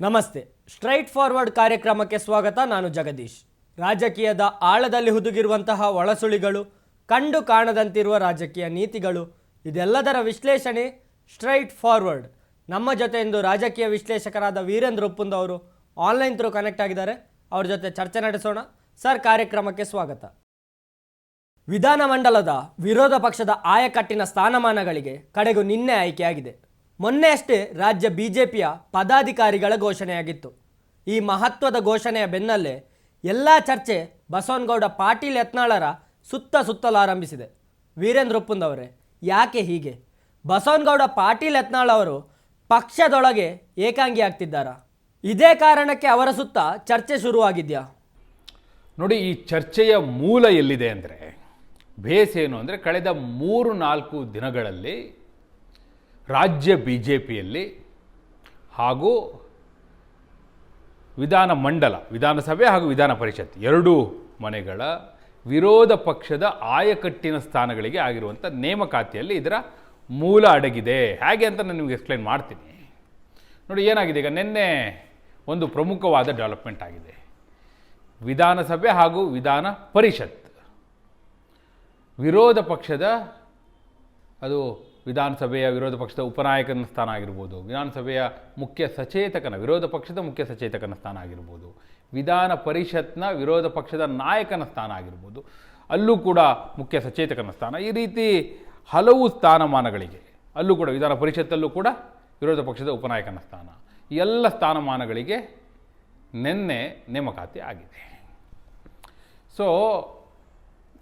ನಮಸ್ತೆ. Straight forward ಕಾರ್ಯಕ್ರಮಕ್ಕೆ ಸ್ವಾಗತ, ನಾನು ಜಗದೀಶ್. ರಾಜಕೀಯದ ಆಳದಲ್ಲಿ ಹುದುಗಿರುವಂತಹ ಒಳಸುಳಿಗಳು, ಕಂಡು ಕಾಣದಂತಿರುವ ರಾಜಕೀಯ ನೀತಿಗಳು, ಇದೆಲ್ಲದರ ವಿಶ್ಲೇಷಣೆ ಸ್ಟ್ರೈಟ್ ಫಾರ್ವರ್ಡ್. ನಮ್ಮ ಜೊತೆ ಇಂದು ರಾಜಕೀಯ ವಿಶ್ಲೇಷಕರಾದ ವೀರೇಂದ್ರ ಉಪ್ಪುಂದ್ ಅವರು ಆನ್ಲೈನ್ ಥ್ರೂ ಕನೆಕ್ಟ್ ಆಗಿದ್ದಾರೆ. ಅವ್ರ ಜೊತೆ ಚರ್ಚೆ ನಡೆಸೋಣ. ಸರ್, ಕಾರ್ಯಕ್ರಮಕ್ಕೆ ಸ್ವಾಗತ. ವಿಧಾನಮಂಡಲದ ವಿರೋಧ ಪಕ್ಷದ ಆಯಕಟ್ಟಿನ ಸ್ಥಾನಮಾನಗಳಿಗೆ ಕಡೆಗೂ ನಿನ್ನೆ ಆಯ್ಕೆಯಾಗಿದೆ. ಮೊನ್ನೆ ಅಷ್ಟೇ ರಾಜ್ಯ ಪಿಯ ಪದಾಧಿಕಾರಿಗಳ ಘೋಷಣೆಯಾಗಿತ್ತು. ಈ ಮಹತ್ವದ ಘೋಷಣೆಯ ಬೆನ್ನಲ್ಲೇ ಎಲ್ಲ ಚರ್ಚೆ ಬಸವನಗೌಡ ಪಾಟೀಲ್ ಯತ್ನಾಳರ ಸುತ್ತ ಸುತ್ತಲಾರಂಭಿಸಿದೆ. ವೀರೇಂದ್ರ ಉಪ್ಪುಂದವರೇ, ಯಾಕೆ ಹೀಗೆ? ಬಸವನಗೌಡ ಪಾಟೀಲ್ ಯತ್ನಾಳ್ ಅವರು ಪಕ್ಷದೊಳಗೆ ಏಕಾಂಗಿ ಆಗ್ತಿದ್ದಾರಾ? ಇದೇ ಕಾರಣಕ್ಕೆ ಅವರ ಸುತ್ತ ಚರ್ಚೆ ಶುರುವಾಗಿದೆಯಾ? ನೋಡಿ, ಈ ಚರ್ಚೆಯ ಮೂಲ ಎಲ್ಲಿದೆ ಅಂದರೆ ಬೇಸ್ ಏನು ಅಂದರೆ, ಕಳೆದ ಮೂರು ನಾಲ್ಕು ದಿನಗಳಲ್ಲಿ ರಾಜ್ಯ ಬಿ ಜೆ ಪಿಯಲ್ಲಿ ಹಾಗೂ ವಿಧಾನ ಮಂಡಲ, ವಿಧಾನಸಭೆ ಹಾಗೂ ವಿಧಾನ ಪರಿಷತ್ ಎರಡೂ ಮನೆಗಳ ವಿರೋಧ ಪಕ್ಷದ ಆಯಕಟ್ಟಿನ ಸ್ಥಾನಗಳಿಗೆ ಆಗಿರುವಂಥ ನೇಮಕಾತಿಯಲ್ಲಿ ಇದರ ಮೂಲ ಅಡಗಿದೆ. ಹೇಗೆ ಅಂತ ನಾನು ನಿಮಗೆ ಎಕ್ಸ್ಪ್ಲೈನ್ ಮಾಡ್ತೀನಿ. ನೋಡಿ, ಏನಾಗಿದೆ ಈಗ ನಿನ್ನೆ ಒಂದು ಪ್ರಮುಖವಾದ ಡೆವಲಪ್ಮೆಂಟ್ ಆಗಿದೆ. ವಿಧಾನಸಭೆ ಹಾಗೂ ವಿಧಾನ ಪರಿಷತ್. ವಿರೋಧ ಪಕ್ಷದ ಅದು ವಿಧಾನಸಭೆಯ ವಿರೋಧ ಪಕ್ಷದ ಉಪನಾಯಕನ ಸ್ಥಾನ ಆಗಿರ್ಬೋದು, ವಿಧಾನಸಭೆಯ ಮುಖ್ಯ ಸಚೇತಕನ, ವಿರೋಧ ಪಕ್ಷದ ಮುಖ್ಯ ಸಚೇತಕನ ಸ್ಥಾನ ಆಗಿರ್ಬೋದು, ವಿಧಾನ ಪರಿಷತ್ನ ವಿರೋಧ ಪಕ್ಷದ ನಾಯಕನ ಸ್ಥಾನ ಆಗಿರ್ಬೋದು, ಅಲ್ಲೂ ಕೂಡ ಮುಖ್ಯ ಸಚೇತಕನ ಸ್ಥಾನ. ಈ ರೀತಿ ಹಲವು ಸ್ಥಾನಮಾನಗಳಿಗೆ, ಅಲ್ಲೂ ಕೂಡ ವಿಧಾನ ಪರಿಷತ್ತಲ್ಲೂ ಕೂಡ ವಿರೋಧ ಪಕ್ಷದ ಉಪನಾಯಕನ ಸ್ಥಾನ. ಎಲ್ಲ ಸ್ಥಾನಮಾನಗಳಿಗೆ ನಿನ್ನೆ ನೇಮಕಾತಿ ಆಗಿದೆ. ಸೊ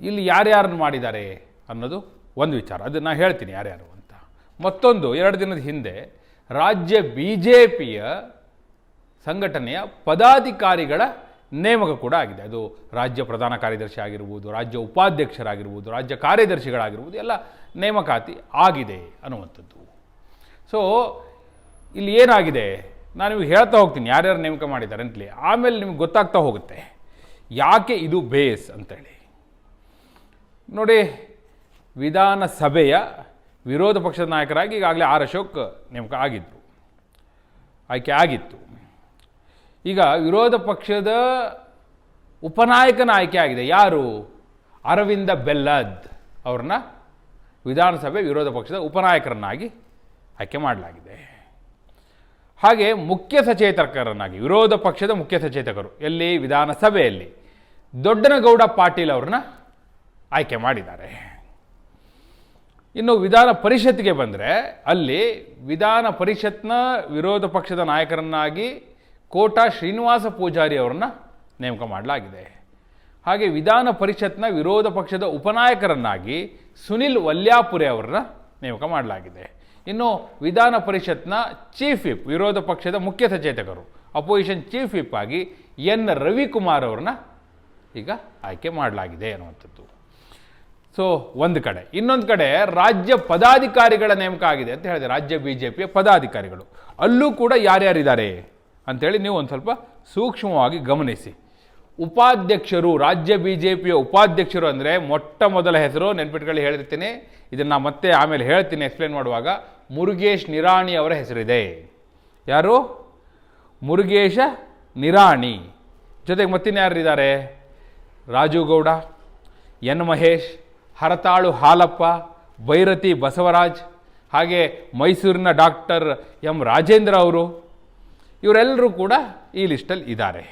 ಇಲ್ಲಿ ಯಾರ್ಯಾರನ್ನು ಮಾಡಿದ್ದಾರೆ ಅನ್ನೋದು ಒಂದು ವಿಚಾರ. ಅದು ನಾನು ಹೇಳ್ತೀನಿ ಯಾರ್ಯಾರು ಅಂತ. ಮತ್ತೊಂದು, ಎರಡು ದಿನದ ಹಿಂದೆ ರಾಜ್ಯ ಬಿ ಜೆ ಪಿಯ ಸಂಘಟನೆಯ ಪದಾಧಿಕಾರಿಗಳ ನೇಮಕ ಕೂಡ ಆಗಿದೆ. ಅದು ರಾಜ್ಯ ಪ್ರಧಾನ ಕಾರ್ಯದರ್ಶಿ ಆಗಿರ್ಬೋದು, ರಾಜ್ಯ ಉಪಾಧ್ಯಕ್ಷರಾಗಿರ್ಬೋದು, ರಾಜ್ಯ ಕಾರ್ಯದರ್ಶಿಗಳಾಗಿರ್ಬೋದು, ಎಲ್ಲ ನೇಮಕಾತಿ ಆಗಿದೆ ಅನ್ನುವಂಥದ್ದು. ಸೊ ಇಲ್ಲಿ ಏನಾಗಿದೆ? ನಾನು ನಿಮಗೆ ಹೇಳ್ತಾ ಹೋಗ್ತೀನಿ ಯಾರ್ಯಾರು ನೇಮಕ ಮಾಡಿದ್ದಾರೆ ಅಂತಲೇ ಆಮೇಲೆ ನಿಮ್ಗೆ ಗೊತ್ತಾಗ್ತಾ ಹೋಗುತ್ತೆ. ಯಾಕೆ ಇದು ಬೇಸ್ ಅಂತೇಳಿ. ನೋಡಿ ವಿಧಾನಸಭೆಯ ವಿರೋಧ ಪಕ್ಷದ ನಾಯಕರಾಗಿ ಈಗಾಗಲೇ ಆರ್ ಅಶೋಕ್ ನೇಮಕ ಆಗಿದ್ದರು ಆಯ್ಕೆ ಆಗಿತ್ತು. ಈಗ ವಿರೋಧ ಪಕ್ಷದ ಉಪನಾಯಕನ ಆಯ್ಕೆ ಆಗಿದೆ. ಯಾರು? ಅರವಿಂದ ಬೆಲ್ಲದ್ ಅವ್ರನ್ನ ವಿಧಾನಸಭೆ ವಿರೋಧ ಪಕ್ಷದ ಉಪನಾಯಕರನ್ನಾಗಿ ಆಯ್ಕೆ ಮಾಡಲಾಗಿದೆ. ಹಾಗೆ ಮುಖ್ಯ ಸಚೇತಕರನ್ನಾಗಿ, ವಿರೋಧ ಪಕ್ಷದ ಮುಖ್ಯ ಸಚೇತಕರು ಎಲ್ಲಿ? ವಿಧಾನಸಭೆಯಲ್ಲಿ ದೊಡ್ಡನಗೌಡ ಪಾಟೀಲ್ ಅವ್ರನ್ನ ಆಯ್ಕೆ ಮಾಡಿದ್ದಾರೆ. ಇನ್ನು ವಿಧಾನ ಪರಿಷತ್ಗೆ ಬಂದರೆ ಅಲ್ಲಿ ವಿಧಾನ ಪರಿಷತ್ನ ವಿರೋಧ ಪಕ್ಷದ ನಾಯಕರನ್ನಾಗಿ ಕೋಟಾ ಶ್ರೀನಿವಾಸ ಪೂಜಾರಿ ಅವರನ್ನ ನೇಮಕ ಮಾಡಲಾಗಿದೆ. ಹಾಗೆ ವಿಧಾನ ಪರಿಷತ್ನ ವಿರೋಧ ಪಕ್ಷದ ಉಪನಾಯಕರನ್ನಾಗಿ ಸುನಿಲ್ ವಲ್ಯಾಪುರೆ ಅವರನ್ನ ನೇಮಕ ಮಾಡಲಾಗಿದೆ. ಇನ್ನು ವಿಧಾನ ಪರಿಷತ್ನ ಚೀಫ್ ವಿಪ್, ವಿರೋಧ ಪಕ್ಷದ ಮುಖ್ಯ ಸಚೇತಕರು, ಅಪೋಸಿಷನ್ ಚೀಫ್ ವಿಪ್ ಆಗಿ ಎನ್ ರವಿಕುಮಾರ್ ಅವ್ರನ್ನ ಈಗ ಆಯ್ಕೆ ಮಾಡಲಾಗಿದೆ ಅನ್ನುವಂಥದ್ದು. ಸೊ ಒಂದು ಕಡೆ. ಇನ್ನೊಂದು ಕಡೆ ರಾಜ್ಯ ಪದಾಧಿಕಾರಿಗಳ ನೇಮಕ ಆಗಿದೆ ಅಂತ ಹೇಳಿದೆ. ರಾಜ್ಯ ಬಿ ಜೆ ಪಿಯ ಪದಾಧಿಕಾರಿಗಳು. ಅಲ್ಲೂ ಕೂಡ ಯಾರ್ಯಾರಿದ್ದಾರೆ ಅಂಥೇಳಿ ನೀವು ಒಂದು ಸ್ವಲ್ಪ ಸೂಕ್ಷ್ಮವಾಗಿ ಗಮನಿಸಿ. ಉಪಾಧ್ಯಕ್ಷರು, ರಾಜ್ಯ ಬಿ ಜೆ ಪಿಯ ಉಪಾಧ್ಯಕ್ಷರು ಅಂದರೆ ಮೊಟ್ಟ ಮೊದಲ ಹೆಸರು ನೆನ್ಪಿಟ್ಕೊಳ್ಳಿ ಹೇಳಿರ್ತೀನಿ. ಇದನ್ನು ಮತ್ತೆ ಆಮೇಲೆ ಹೇಳ್ತೀನಿ ಎಕ್ಸ್ಪ್ಲೇನ್ ಮಾಡುವಾಗ. ಮುರುಗೇಶ್ ನಿರಾಣಿ ಅವರ ಹೆಸರಿದೆ. ಯಾರು? ಮುರುಗೇಶ ನಿರಾಣಿ. ಜೊತೆಗೆ ಮತ್ತಿನ್ಯಾರಿದ್ದಾರೆ ರಾಜು ಗೌಡ, ಎನ್ ಮಹೇಶ್ ಹರತಾಳು ಹಾಲಪ್ಪ ಭೈರತಿ ಬಸವರಾಜ್, ಹಾಗೆ ಮೈಸೂರಿನ ಡಾಕ್ಟರ್ ಎಂ ರಾಜೇಂದ್ರ ಅವರು, ಇವರೆಲ್ಲರೂ ಕೂಡ ಈ ಲಿಸ್ಟಲ್ಲಿ ಇದ್ದಾರೆ.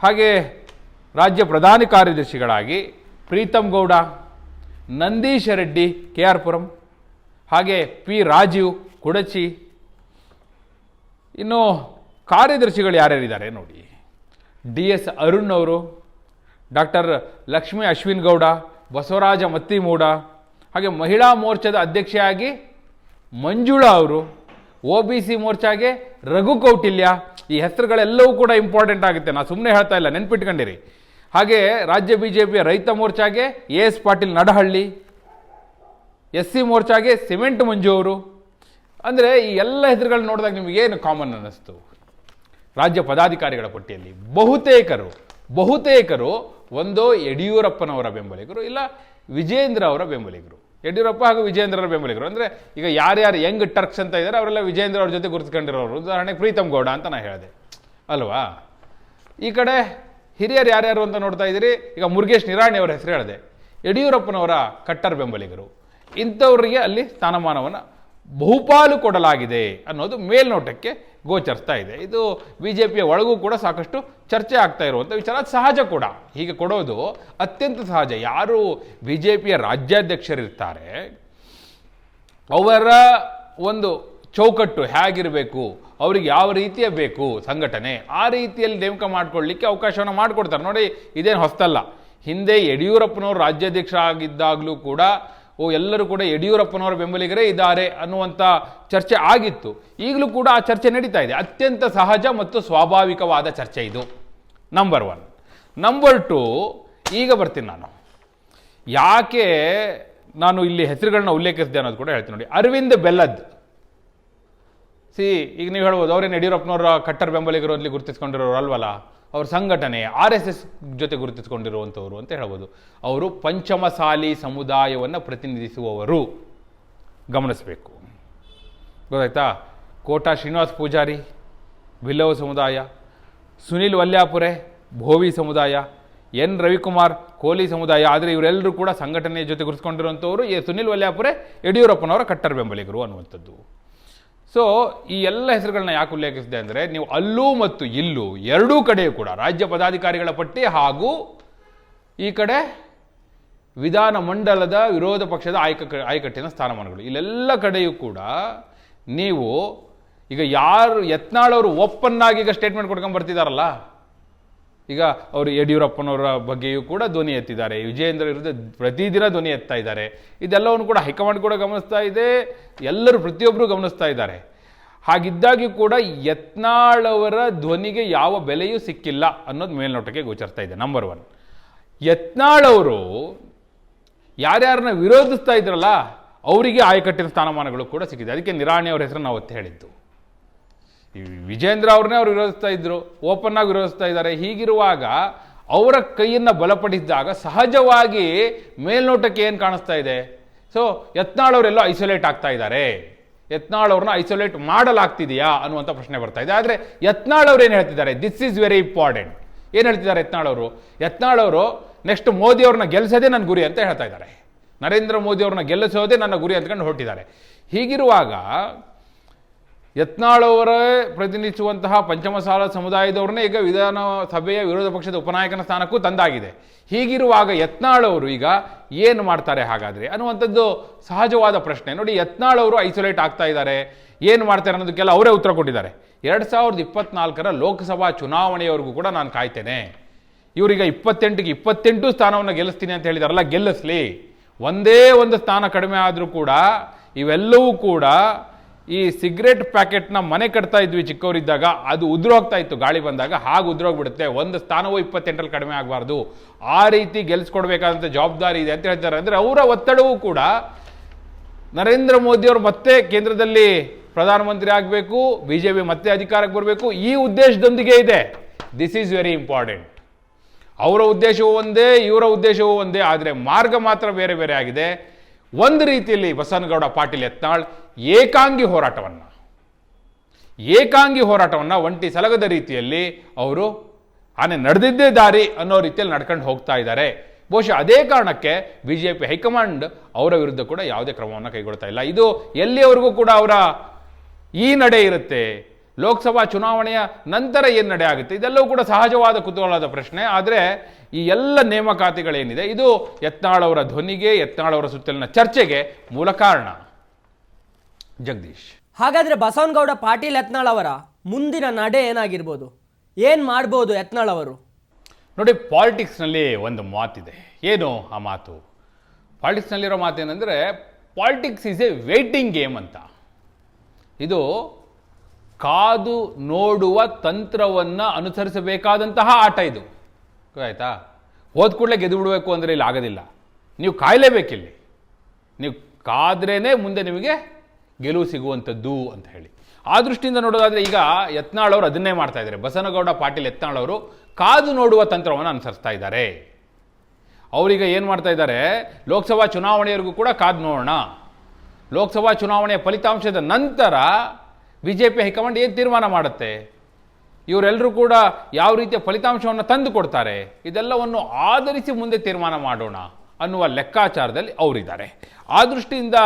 ಹಾಗೆ ರಾಜ್ಯ ಪ್ರಧಾನ ಕಾರ್ಯದರ್ಶಿಗಳಾಗಿ ಪ್ರೀತಮ್ ಗೌಡ, ನಂದೀಶ ರೆಡ್ಡಿ ಕೆ ಆರ್ ಪುರಂ ಹಾಗೆ ಪಿ ರಾಜೀವ್, ಕುಡಚಿ, ಇನ್ನು ಕಾರ್ಯದರ್ಶಿಗಳು ಯಾರ್ಯಾರಿದ್ದಾರೆ ನೋಡಿ. ಡಿ ಎಸ್ ಅರುಣ್ ಅವರು, ಡಾಕ್ಟರ್ ಲಕ್ಷ್ಮೀ ಅಶ್ವಿನ್ ಗೌಡ ಬಸವರಾಜ ಮತ್ತಿಮೂಡ, ಹಾಗೆ ಮಹಿಳಾ ಮೋರ್ಚಾದ ಅಧ್ಯಕ್ಷೆಯಾಗಿ ಮಂಜುಳಾ ಅವರು ಒ ಬಿ ಸಿ ಮೋರ್ಚಾಗೆ ರಘು ಕೌಟಿಲ್ಯ, ಈ ಹೆಸರುಗಳೆಲ್ಲವೂ ಕೂಡ ಇಂಪಾರ್ಟೆಂಟ್ ಆಗುತ್ತೆ. ನಾನು ಸುಮ್ಮನೆ ಹೇಳ್ತಾ ಇಲ್ಲ, ನೆನ್ಪಿಟ್ಕೊಂಡಿರಿ. ಹಾಗೆ ರಾಜ್ಯ ಬಿ ಜೆ ಪಿಯ ರೈತ ಮೋರ್ಚಾಗೆ A S Patil Nadahalli, S C ಮೋರ್ಚಾಗೆ cement Manju ಅವರು. ಅಂದರೆ ಈ ಎಲ್ಲ ಹೆಸರುಗಳನ್ನ ನೋಡಿದಾಗ ನಿಮಗೇನು ಕಾಮನ್ ಅನ್ನಿಸ್ತು? ರಾಜ್ಯ ಪದಾಧಿಕಾರಿಗಳ ಪಟ್ಟಿಯಲ್ಲಿ ಬಹುತೇಕರು ಬಹುತೇಕರು ಒಂದೋ ಯಡಿಯೂರಪ್ಪನವರ ಬೆಂಬಲಿಗರು, ಇಲ್ಲ ವಿಜೇಂದ್ರ ಅವರ ಬೆಂಬಲಿಗರು. ಯಡಿಯೂರಪ್ಪ ಹಾಗೂ ವಿಜೇಂದ್ರರ ಬೆಂಬಲಿಗರು. ಅಂದರೆ ಈಗ ಯಾರ್ಯಾರು ಯಂಗ್ ಟರ್ಕ್ಸ್ ಅಂತ ಇದ್ದಾರೆ ಅವರೆಲ್ಲ ವಿಜೇಂದ್ರ ಅವ್ರ ಜೊತೆ ಗುರುತ್ಕೊಂಡಿರೋರು ಉದಾಹರಣೆಗೆ ಪ್ರೀತಮ್ ಗೌಡ ಅಂತ ನಾನು ಹೇಳಿದೆ. ಅಲ್ವಾ? ಈ ಕಡೆ ಹಿರಿಯರು ಯಾರ್ಯಾರು ಅಂತ ನೋಡ್ತಾ ಇದ್ದೀರಿ? ಈಗ ಮುರುಗೇಶ್ ನಿರಾಣಿ ಅವರ ಹೆಸರು ಹೇಳಿದೆ. ಯಡಿಯೂರಪ್ಪನವರ ಕಟ್ಟರ್ ಬೆಂಬಲಿಗರು. ಇಂಥವರಿಗೆ ಅಲ್ಲಿ ಸ್ಥಾನಮಾನವನ್ನು ಬಹುಪಾಲು ಕೊಡಲಾಗಿದೆ ಅನ್ನೋದು ಮೇಲ್ನೋಟಕ್ಕೆ ಗೋಚರಿಸ್ತಾ ಇದೆ. ಇದು ಬಿ ಜೆ ಪಿಯ ಒಳಗೂ ಕೂಡ ಸಾಕಷ್ಟು ಚರ್ಚೆ ಆಗ್ತಾ ಇರುವಂಥ ವಿಚಾರ. ಸಹಜ ಕೂಡ. ಹೀಗೆ ಕೊಡೋದು ಅತ್ಯಂತ ಸಹಜ. ಯಾರು ಬಿ ಜೆ ಪಿಯ ರಾಜ್ಯಾಧ್ಯಕ್ಷರಿರ್ತಾರೆ, ಅವರ ಒಂದು ಚೌಕಟ್ಟು ಹೇಗಿರಬೇಕು, ಅವ್ರಿಗೆ ಯಾವ ರೀತಿಯ ಬೇಕು ಸಂಘಟನೆ, ಆ ರೀತಿಯಲ್ಲಿ ನೇಮಕ ಮಾಡ್ಕೊಳ್ಳಿಕ್ಕೆ ಅವಕಾಶವನ್ನು ಮಾಡಿಕೊಡ್ತಾರೆ. ನೋಡಿ, ಇದೇನು ಹೊಸ್ತಲ್ಲ. ಹಿಂದೆ ಯಡಿಯೂರಪ್ಪನವರು ರಾಜ್ಯಾಧ್ಯಕ್ಷರಾಗಿದ್ದಾಗಲೂ ಕೂಡ ಓ, ಎಲ್ಲರೂ ಕೂಡ ಯಡಿಯೂರಪ್ಪನವರ ಬೆಂಬಲಿಗರೇ ಇದ್ದಾರೆ ಅನ್ನುವಂಥ ಚರ್ಚೆ ಆಗಿತ್ತು. ಈಗಲೂ ಕೂಡ ಆ ಚರ್ಚೆ ನಡೀತಾ ಇದೆ. ಅತ್ಯಂತ ಸಹಜ ಮತ್ತು ಸ್ವಾಭಾವಿಕವಾದ ಚರ್ಚೆ ಇದು. ನಂಬರ್ ಒನ್ ನಂಬರ್ ಟು ಈಗ ಬರ್ತೀನಿ ನಾನು. ಯಾಕೆ ನಾನು ಇಲ್ಲಿ ಹೆಸರುಗಳನ್ನ ಉಲ್ಲೇಖಿಸಿದೆ ಅನ್ನೋದು ಕೂಡ ಹೇಳ್ತೀನಿ ನೋಡಿ. ಅರವಿಂದ್ ಬೆಲ್ಲದ್. ಸಿ, ಈಗ ನೀವು ಹೇಳ್ಬೋದು, ಅವ್ರೇನು ಯಡಿಯೂರಪ್ಪನವರ ಕಟ್ಟರ್ ಬೆಂಬಲಿಗರು ಅಲ್ಲಿ ಗುರುತಿಸ್ಕೊಂಡಿರೋರು ಅಲ್ವಲ್ಲ? ಅವ್ರ ಸಂಘಟನೆ, ಆರ್ ಎಸ್ ಎಸ್ ಜೊತೆ ಗುರುತಿಸ್ಕೊಂಡಿರುವಂಥವ್ರು ಅಂತ ಹೇಳ್ಬೋದು. ಅವರು ಪಂಚಮಸಾಲಿ ಸಮುದಾಯವನ್ನು ಪ್ರತಿನಿಧಿಸುವವರು. ಗಮನಿಸಬೇಕು. ಗೊತ್ತಾಯ್ತಾ? ಕೋಟಾ ಶ್ರೀನಿವಾಸ್ ಪೂಜಾರಿ ಬಿಲ್ಲವ ಸಮುದಾಯ, ಸುನಿಲ್ ವಲ್ಯಾಪುರೆ, ಭೋವಿ ಸಮುದಾಯ, ಎನ್ ರವಿಕುಮಾರ್, ಕೋಲಿ ಸಮುದಾಯ, ಆದರೆ ಇವರೆಲ್ಲರೂ ಕೂಡ ಸಂಘಟನೆಯ ಜೊತೆ ಗುರುತಿಸ್ಕೊಂಡಿರುವಂಥವ್ರು ಸುನಿಲ್ ವಲ್ಯಾಪುರೆ ಯಡಿಯೂರಪ್ಪನವರ ಕಟ್ಟರ್ ಬೆಂಬಲಿಗರು ಅನ್ನುವಂಥದ್ದು. ಸೊ ಈ ಎಲ್ಲ ಹೆಸರುಗಳನ್ನ ಯಾಕೆ ಉಲ್ಲೇಖಿಸಿದೆ ಅಂದರೆ ನೀವು ಅಲ್ಲೂ ಮತ್ತು ಇಲ್ಲೂ ಎರಡೂ ಕಡೆಯೂ ಕೂಡ ರಾಜ್ಯ ಪದಾಧಿಕಾರಿಗಳ ಪಟ್ಟಿ ಹಾಗೂ ಈ ಕಡೆ ವಿಧಾನ ಮಂಡಲದ ವಿರೋಧ ಪಕ್ಷದ ಆಯ್ಕ ಆಯ್ಕಟ್ಟಿನ ಸ್ಥಾನಮಾನಗಳು. ಇಲ್ಲೆಲ್ಲ ಕಡೆಯೂ ಕೂಡ ನೀವು ಈಗ ಯಾರು ಯತ್ನಾಳವರು ಆಗಿ ಈಗ ಸ್ಟೇಟ್ಮೆಂಟ್ ಕೊಡ್ಕೊಂಡು ಬರ್ತಿದಾರಲ್ಲ? ಈಗ ಅವರು ಯಡಿಯೂರಪ್ಪನವರ ಬಗ್ಗೆಯೂ ಕೂಡ ಧ್ವನಿ ಎತ್ತಿದ್ದಾರೆ. ವಿಜಯೇಂದ್ರ ವಿರುದ್ಧ ಪ್ರತಿದಿನ ಧ್ವನಿ ಎತ್ತಾ ಇದ್ದಾರೆ. ಇದೆಲ್ಲವನ್ನು ಕೂಡ ಹೈಕಮಾಂಡ್ ಕೂಡ ಗಮನಿಸ್ತಾ ಇದೆ. ಎಲ್ಲರೂ ಪ್ರತಿಯೊಬ್ಬರು ಗಮನಿಸ್ತಾ ಇದ್ದಾರೆ. ಹಾಗಿದ್ದಾಗಿಯೂ ಕೂಡ ಯತ್ನಾಳವರ ಧ್ವನಿಗೆ ಯಾವ ಬೆಲೆಯೂ ಸಿಕ್ಕಿಲ್ಲ ಅನ್ನೋದು ಮೇಲ್ನೋಟಕ್ಕೆ ಗೋಚರಿಸ್ತಾ ಇದೆ. ನಂಬರ್ ಒನ್ ಯತ್ನಾಳವರು ಯಾರ್ಯಾರನ್ನ ವಿರೋಧಿಸ್ತಾ ಇದ್ರಲ್ಲ, ಅವರಿಗೆ ಆಯಕಟ್ಟಿನ ಸ್ಥಾನಮಾನಗಳು ಕೂಡ ಸಿಕ್ಕಿದೆ. ಅದಕ್ಕೆ ನಿರಾಣಿ ಅವರ ಹೆಸರು ನಾವು ಒತ್ತಿ ಹೇಳಿದ್ದು. ವಿಜೇಂದ್ರ ಅವ್ರನ್ನೇ ಅವ್ರು ವಿರೋಧಿಸ್ತಾ ಇದ್ರು ಓಪನ್ ಆಗಿ ವಿರೋಧಿಸ್ತಾ ಇದ್ದಾರೆ. ಹೀಗಿರುವಾಗ ಅವರ ಕೈಯನ್ನು ಬಲಪಡಿಸಿದಾಗ ಸಹಜವಾಗಿ ಮೇಲ್ನೋಟಕ್ಕೆ ಏನು ಕಾಣಿಸ್ತಾ ಇದೆ? ಸೊ ಯತ್ನಾಳ್ ಅವರೆಲ್ಲೋ ಐಸೋಲೇಟ್ ಆಗ್ತಾ ಇದ್ದಾರೆ. ಯತ್ನಾಳ್ ಅವ್ರನ್ನ ಐಸೋಲೇಟ್ ಮಾಡಲಾಗ್ತಿದೆಯಾ ಅನ್ನುವಂಥ ಪ್ರಶ್ನೆ ಬರ್ತಾ ಇದೆ. ಆದರೆ ಯತ್ನಾಳ್ ಅವ್ರು ಏನು ಹೇಳ್ತಿದ್ದಾರೆ? ದಿಸ್ ಈಸ್ ವೆರಿ ಇಂಪಾರ್ಟೆಂಟ್ ಏನು ಹೇಳ್ತಿದ್ದಾರೆ ಯತ್ನಾಳ್ ಅವರು? ಯತ್ನಾಳ್ ಅವರು ನೆಕ್ಸ್ಟ್ ಮೋದಿ ಅವ್ರನ್ನ ಗೆಲ್ಲಿಸೋದೇ ನನ್ನ ಗುರಿ ಅಂತ ಹೇಳ್ತಾ ಇದ್ದಾರೆ. ನರೇಂದ್ರ ಮೋದಿ ಅವ್ರನ್ನ ಗೆಲ್ಲಿಸೋದೇ ನನ್ನ ಗುರಿ ಅಂದ್ಕೊಂಡು ಹೊರಟಿದ್ದಾರೆ. ಹೀಗಿರುವಾಗ ಯತ್ನಾಳವರೇ ಪ್ರತಿನಿಧಿಸುವಂತಹ ಪಂಚಮಸಾಲ ಸಮುದಾಯದವ್ರನ್ನೇ ಈಗ ವಿಧಾನಸಭೆಯ ವಿರೋಧ ಪಕ್ಷದ ಉಪನಾಯಕನ ಸ್ಥಾನಕ್ಕೂ ತಂದಾಗಿದೆ. ಹೀಗಿರುವಾಗ ಯತ್ನಾಳವರು ಈಗ ಏನು ಮಾಡ್ತಾರೆ ಹಾಗಾದರೆ? ಅನ್ನುವಂಥದ್ದು ಸಹಜವಾದ ಪ್ರಶ್ನೆ. ನೋಡಿ, ಯತ್ನಾಳವರು ಐಸೋಲೇಟ್ ಆಗ್ತಾ ಇದ್ದಾರೆ. ಏನು ಮಾಡ್ತಾರೆ ಅನ್ನೋದಕ್ಕೆಲ್ಲ ಅವರೇ ಉತ್ತರ ಕೊಟ್ಟಿದ್ದಾರೆ. ಎರಡು ಸಾವಿರದ ಇಪ್ಪತ್ನಾಲ್ಕರ ಲೋಕಸಭಾ ಚುನಾವಣೆಯವರೆಗೂ ಕೂಡ ನಾನು ಕಾಯ್ತೇನೆ. ಇವರೀಗ ಇಪ್ಪತ್ತೆಂಟಿಗೆ ಇಪ್ಪತ್ತೆಂಟು ಸ್ಥಾನವನ್ನು ಗೆಲ್ಲಿಸ್ತೀನಿ ಅಂತ ಹೇಳಿದಾರಲ್ಲ, ಗೆಲ್ಲಿಸ್ಲಿ. ಒಂದೇ ಒಂದು ಸ್ಥಾನ ಕಡಿಮೆ ಆದರೂ ಕೂಡ, ಇವೆಲ್ಲವೂ ಕೂಡ ಈ ಸಿಗರೇಟ್ ಪ್ಯಾಕೆಟ್ನ ಮನೆ ಕಟ್ತಾ ಇದ್ವಿ ಚಿಕ್ಕವರಿದ್ದಾಗ, ಅದು ಉದುರೋಗ್ತಾ ಇತ್ತು. ಗಾಳಿ ಬಂದಾಗ ಹಾಗೆ ಉದುರೋಗ್ಬಿಡುತ್ತೆ. ಒಂದು ಸ್ಥಾನವೂ ಇಪ್ಪತ್ತೆಂಟರಲ್ಲಿ ಕಡಿಮೆ ಆಗಬಾರ್ದು. ಆ ರೀತಿ ಗೆಲ್ಸ್ಕೊಡ್ಬೇಕಾದಂಥ ಜವಾಬ್ದಾರಿ ಇದೆ ಅಂತ ಹೇಳ್ತಾರೆ. ಅಂದರೆ ಅವರ ಒತ್ತಡವೂ ಕೂಡ ನರೇಂದ್ರ ಮೋದಿಯವರು ಮತ್ತೆ ಕೇಂದ್ರದಲ್ಲಿ ಪ್ರಧಾನಮಂತ್ರಿ ಆಗಬೇಕು ಬಿ ಜೆ ಪಿ ಮತ್ತೆ ಅಧಿಕಾರಕ್ಕೆ ಬರಬೇಕು. ಈ ಉದ್ದೇಶದೊಂದಿಗೆ ಇದೆ. ದಿಸ್ ಈಸ್ ವೆರಿ ಇಂಪಾರ್ಟೆಂಟ್ ಅವರ ಉದ್ದೇಶವೂ ಒಂದೇ, ಇವರ ಉದ್ದೇಶವೂ ಒಂದೇ. ಆದರೆ ಮಾರ್ಗ ಮಾತ್ರ ಬೇರೆ ಬೇರೆ ಆಗಿದೆ. ಒಂದು ರೀತಿಯಲ್ಲಿ ಬಸವನಗೌಡ ಪಾಟೀಲ್ ಯತ್ನಾಳ್ ಏಕಾಂಗಿ ಹೋರಾಟವನ್ನು. ಏಕಾಂಗಿ ಹೋರಾಟವನ್ನು ಒಂಟಿ ಸಲಗದ ರೀತಿಯಲ್ಲಿ ಅವರು, ಆನೆ ನಡೆದಿದ್ದೇ ದಾರಿ ಅನ್ನೋ ರೀತಿಯಲ್ಲಿ ನಡ್ಕೊಂಡು ಹೋಗ್ತಾ ಇದ್ದಾರೆ ಬಹುಶಃ ಅದೇ ಕಾರಣಕ್ಕೆ ಬಿ ಜೆ ಪಿ ಹೈಕಮಾಂಡ್ ಅವರ ವಿರುದ್ಧ ಕೂಡ ಯಾವುದೇ ಕ್ರಮವನ್ನು ಕೈಗೊಳ್ತಾ ಇಲ್ಲ. ಇದು ಎಲ್ಲಿಯವರೆಗೂ ಕೂಡ ಅವರ ಈ ನಡೆ ಇರುತ್ತೆ. ಲೋಕಸಭಾ ಚುನಾವಣೆಯ ನಂತರ ಏನು ನಡೆ ಆಗುತ್ತೆ. ಇದೆಲ್ಲವೂ ಕೂಡ ಸಹಜವಾದ ಕುತೂಹಲದ ಪ್ರಶ್ನೆ. ಆದರೆ ಈ ಎಲ್ಲ ನೇಮಕಾತಿಗಳೇನಿದೆ ಇದು ಯತ್ನಾಳವರ ಅವರ ಧ್ವನಿಗೆ ಯತ್ನಾಳವರ ಅವರ ಸುತ್ತಲಿನ ಚರ್ಚೆಗೆ ಮೂಲ ಕಾರಣ. ಜಗದೀಶ್. ಹಾಗಾದ್ರೆ ಬಸವನಗೌಡ ಪಾಟೀಲ್ ಯತ್ನಾಳ್ ಅವರ ಮುಂದಿನ ನಡೆ ಏನಾಗಿರ್ಬೋದು? ಏನು ಮಾಡ್ಬೋದು ಯತ್ನಾಳ್ ಅವರು? ನೋಡಿ ಪಾಲಿಟಿಕ್ಸ್ನಲ್ಲಿ ಒಂದು ಮಾತಿದೆ. ಏನು ಆ ಮಾತು? ಪಾಲಿಟಿಕ್ಸ್ನಲ್ಲಿರೋ ಮಾತೇನೆಂದರೆ politics is a waiting game ಅಂತ. ಇದು ಕಾದು ನೋಡುವ ತಂತ್ರವನ್ನು ಅನುಸರಿಸಬೇಕಾದಂತಹ ಆಟ ಇದು. ಆಯಿತಾ ಹೋದ ಕೂಡಲೇ ಗೆದ್ದು ಬಿಡಬೇಕು ಅಂದರೆ ಇಲ್ಲಿ ಆಗೋದಿಲ್ಲ. ನೀವು ಕಾಯಲೇಬೇಕಿಲ್ಲಿ. ನೀವು ಕಾದ್ರೇ ಮುಂದೆ ನಿಮಗೆ ಗೆಲುವು ಸಿಗುವಂಥದ್ದು ಅಂತ ಹೇಳಿ. ಆ ದೃಷ್ಟಿಯಿಂದ ನೋಡೋದಾದರೆ ಈಗ ಯತ್ನಾಳವರು ಅದನ್ನೇ ಮಾಡ್ತಾ ಇದ್ದಾರೆ. ಬಸನಗೌಡ, ಪಾಟೀಲ್ ಯತ್ನಾಳವರು ಕಾದು ನೋಡುವ ತಂತ್ರವನ್ನು ಅನುಸರಿಸ್ತಾ ಇದ್ದಾರೆ. ಅವರೀಗ ಏನು ಮಾಡ್ತಾ ಇದ್ದಾರೆ? ಲೋಕಸಭಾ ಚುನಾವಣೆಯವರೆಗೂ ಕೂಡ ಕಾದು ನೋಡೋಣ. ಲೋಕಸಭಾ ಚುನಾವಣೆಯ ಫಲಿತಾಂಶದ ನಂತರ ಬಿ ಜೆ ಪಿ ಹೈಕಮಾಂಡ್ ಏನು ತೀರ್ಮಾನ ಮಾಡುತ್ತೆ? ಇವರೆಲ್ಲರೂ ಕೂಡ ಯಾವ ರೀತಿಯ ಫಲಿತಾಂಶವನ್ನು ತಂದು ಕೊಡ್ತಾರೆ? ಇದೆಲ್ಲವನ್ನು ಆಧರಿಸಿ ಮುಂದೆ ತೀರ್ಮಾನ ಮಾಡೋಣ ಅನ್ನುವ ಲೆಕ್ಕಾಚಾರದಲ್ಲಿ ಅವರಿದ್ದಾರೆ. ಆ ದೃಷ್ಟಿಯಿಂದ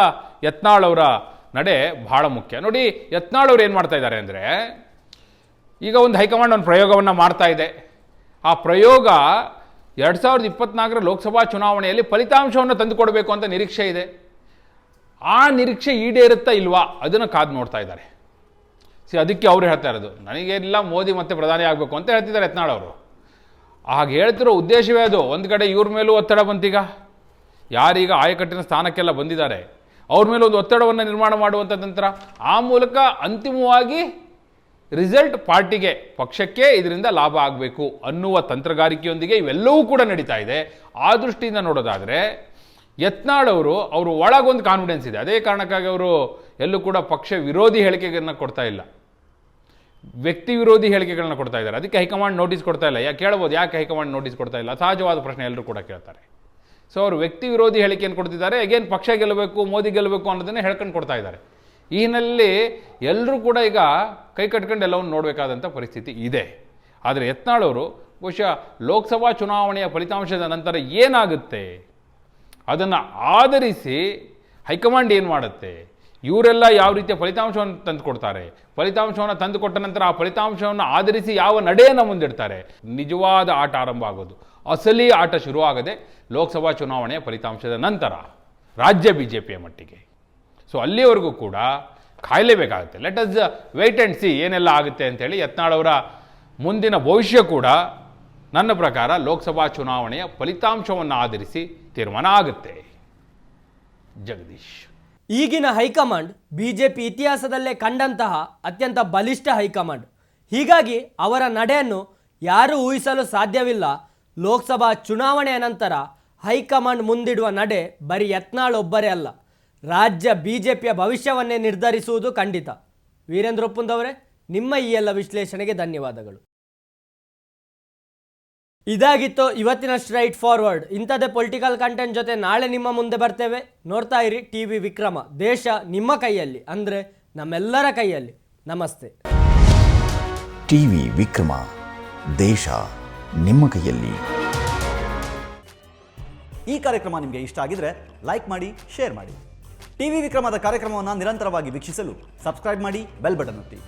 ಯತ್ನಾಳ್ ಅವರ ನಡೆ ಬಹಳ ಮುಖ್ಯ. ನೋಡಿ, ಯತ್ನಾಳ್ ಅವ್ರು ಏನು ಮಾಡ್ತಾ ಇದ್ದಾರೆ ಅಂದರೆ, ಈಗ ಒಂದು ಹೈಕಮಾಂಡ್ ಒಂದು ಪ್ರಯೋಗವನ್ನು ಮಾಡ್ತಾ ಇದೆ. ಆ ಪ್ರಯೋಗ ಎರಡು ಸಾವಿರದ ಇಪ್ಪತ್ನಾಲ್ಕರ ಲೋಕಸಭಾ ಚುನಾವಣೆಯಲ್ಲಿ ಫಲಿತಾಂಶವನ್ನು ತಂದುಕೊಡಬೇಕು ಅಂತ ನಿರೀಕ್ಷೆ ಇದೆ. ಆ ನಿರೀಕ್ಷೆ ಈಡೇರುತ್ತಾ ಇಲ್ವಾ? ಅದನ್ನು ಕಾದು ನೋಡ್ತಾ ಇದ್ದಾರೆ. ಸಿ ಅದಕ್ಕೆ ಅವರು ಹೇಳ್ತಾ ಇರೋದು, ನನಗೆಲ್ಲ ಮೋದಿ ಮತ್ತೆ ಪ್ರಧಾನಿ ಆಗಬೇಕು ಅಂತ ಹೇಳ್ತಿದ್ದಾರೆ ಯತ್ನಾಳ್ ಅವರು. ಹಾಗೆ ಹೇಳ್ತಿರೋ ಉದ್ದೇಶವೇ ಅದು. ಒಂದು ಕಡೆ ಇವ್ರ ಮೇಲೂ ಒತ್ತಡ ಬಂತೀಗ? ಯಾರೀಗ ಆಯಕಟ್ಟಿನ ಸ್ಥಾನಕ್ಕೆಲ್ಲ ಬಂದಿದ್ದಾರೆ? ಅವ್ರ ಮೇಲೆ ಒಂದು ಒತ್ತಡವನ್ನು ನಿರ್ಮಾಣ ಮಾಡುವಂಥ ತಂತ್ರ? ಆ ಮೂಲಕ ಅಂತಿಮವಾಗಿ ರಿಸಲ್ಟ್ ಪಾರ್ಟಿಗೆ, ಪಕ್ಷಕ್ಕೆ ಇದರಿಂದ ಲಾಭ ಆಗಬೇಕು ಅನ್ನುವ ತಂತ್ರಗಾರಿಕೆಯೊಂದಿಗೆ ಇವೆಲ್ಲವೂ ಕೂಡ ನಡೀತಾ ಇದೆ. ಆ ದೃಷ್ಟಿಯಿಂದ ನೋಡೋದಾದರೆ, ಯತ್ನಾಳ್ ಅವರು ಅವರು ಒಳಗೊಂದು ಕಾನ್ಫಿಡೆನ್ಸ್ ಇದೆ. ಅದೇ ಕಾರಣಕ್ಕಾಗಿ ಅವರು ಎಲ್ಲೂ ಕೂಡ ಪಕ್ಷ ವಿರೋಧಿ ಹೇಳಿಕೆಗಳನ್ನು ಕೊಡ್ತಾ ಇಲ್ಲ. ವ್ಯಕ್ತಿ ವಿರೋಧಿ ಹೇಳಿಕೆಗಳನ್ನ ಕೊಡ್ತಾ ಇದ್ದಾರೆ. ಅದಕ್ಕೆ ಹೈಕಮಾಂಡ್ ನೋಟಿಸ್ ಕೊಡ್ತಾ ಇಲ್ಲ. ಯಾಕೆ ಕೇಳ್ಬೋದು? ಯಾಕೆ ಹೈಕಮಾಂಡ್ ನೋಟಿಸ್ ಕೊಡ್ತಾ ಇಲ್ಲ? ಸಹಜವಾದ ಪ್ರಶ್ನೆ ಎಲ್ಲರೂ ಕೂಡ ಕೇಳ್ತಾರೆ. ಸೊ ಅವರು ವ್ಯಕ್ತಿ ವಿರೋಧಿ ಹೇಳಿಕೆಯನ್ನು ಕೊಡ್ತಿದ್ದಾರೆ. ಅಗೇನ್ ಪಕ್ಷ ಗೆಲ್ಲಬೇಕು, ಮೋದಿ ಗೆಲ್ಲಬೇಕು ಅನ್ನೋದನ್ನೇ ಹೇಳ್ಕೊಂಡು ಕೊಡ್ತಾ ಇದ್ದಾರೆ. ಈ ಹಿನ್ನೆಲೆಯಲ್ಲಿ ಎಲ್ಲರೂ ಕೂಡ ಈಗ ಕೈ ಕಟ್ಕೊಂಡು ಎಲ್ಲವನ್ನು ನೋಡಬೇಕಾದಂಥ ಪರಿಸ್ಥಿತಿ ಇದೆ. ಆದರೆ ಯತ್ನಾಳವರು ಬಹುಶಃ ಲೋಕಸಭಾ ಚುನಾವಣೆಯ ಫಲಿತಾಂಶದ ನಂತರ ಏನಾಗುತ್ತೆ? ಅದನ್ನು ಆಧರಿಸಿ ಹೈಕಮಾಂಡ್ ಏನು ಮಾಡುತ್ತೆ? ಇವರೆಲ್ಲ ಯಾವ ರೀತಿಯ ಫಲಿತಾಂಶವನ್ನು ತಂದುಕೊಡ್ತಾರೆ? ಫಲಿತಾಂಶವನ್ನು ತಂದುಕೊಟ್ಟ ನಂತರ ಆ ಫಲಿತಾಂಶವನ್ನು ಆಧರಿಸಿ ಯಾವ ನಡೆಯನ್ನು ಮುಂದಿಡ್ತಾರೆ? ನಿಜವಾದ ಆಟ ಆರಂಭ ಆಗೋದು. ಅಸಲಿ ಆಟ ಶುರುವಾಗದೆ ಲೋಕಸಭಾ ಚುನಾವಣೆಯ ಫಲಿತಾಂಶದ ನಂತರ ರಾಜ್ಯ ಬಿ ಜೆ ಪಿಯ ಮಟ್ಟಿಗೆ. ಸೊ ಅಲ್ಲಿವರೆಗೂ ಕೂಡ ಕಾಯಲೇಬೇಕಾಗುತ್ತೆ. Let us wait and see ಏನೆಲ್ಲ ಆಗುತ್ತೆ ಅಂತೇಳಿ ಯತ್ನಾಳವರ ಮುಂದಿನ ಭವಿಷ್ಯ ಕೂಡ ನನ್ನ ಪ್ರಕಾರ ಲೋಕಸಭಾ ಚುನಾವಣೆಯ ಫಲಿತಾಂಶವನ್ನು ಆಧರಿಸಿ ತೀರ್ಮಾನ ಆಗುತ್ತೆ. ಜಗದೀಶ್. ಈಗಿನ ಹೈಕಮಾಂಡ್ ಬಿಜೆಪಿ ಇತಿಹಾಸದಲ್ಲೇ ಕಂಡಂತಹ ಅತ್ಯಂತ ಬಲಿಷ್ಠ ಹೈಕಮಾಂಡ್. ಹೀಗಾಗಿ ಅವರ ನಡೆಯನ್ನು ಯಾರೂ ಊಹಿಸಲು ಸಾಧ್ಯವಿಲ್ಲ. ಲೋಕಸಭಾ ಚುನಾವಣೆಯ ನಂತರ ಹೈಕಮಾಂಡ್ ಮುಂದಿಡುವ ನಡೆ ಬರೀ ಯತ್ನಾಳ್ ಒಬ್ಬರೇ ಅಲ್ಲ. ರಾಜ್ಯ ಬಿಜೆಪಿಯ ಭವಿಷ್ಯವನ್ನೇ ನಿರ್ಧರಿಸುವುದು ಖಂಡಿತ. ವೀರೇಂದ್ರ ಒಪ್ಪುಂದವರೇ, ನಿಮ್ಮ ಈ ಎಲ್ಲ ವಿಶ್ಲೇಷಣೆಗೆ ಧನ್ಯವಾದಗಳು. ಇದಾಗಿತ್ತು ಇವತ್ತಿನ ಸ್ಟ್ರೈಟ್ ಫಾರ್ವರ್ಡ್ ಇಂಥದ್ದೇ ಪೊಲಿಟಿಕಲ್ ಕಂಟೆಂಟ್ ಜೊತೆ ನಾಳೆ ನಿಮ್ಮ ಮುಂದೆ ಬರ್ತೇವೆ. ನೋಡ್ತಾ ಇರಿ ಟಿ ವಿ ವಿಕ್ರಮ. ದೇಶ ನಿಮ್ಮ ಕೈಯಲ್ಲಿ ಅಂದರೆ ನಮ್ಮೆಲ್ಲರ ಕೈಯಲ್ಲಿ. ನಮಸ್ತೆ. T V Vikrama. ದೇಶ ನಿಮ್ಮ ಕೈಯಲ್ಲಿ. ಈ ಕಾರ್ಯಕ್ರಮ ನಿಮಗೆ ಇಷ್ಟ ಆಗಿದ್ರೆ ಲೈಕ್ ಮಾಡಿ ಶೇರ್ ಮಾಡಿ. ಟಿವಿ ವಿಕ್ರಮದ ಕಾರ್ಯಕ್ರಮವನ್ನು ನಿರಂತರವಾಗಿ ವೀಕ್ಷಿಸಲು ಸಬ್ಸ್ಕ್ರೈಬ್ ಮಾಡಿ ಬೆಲ್ ಬಟನ್ ಒತ್ತಿ.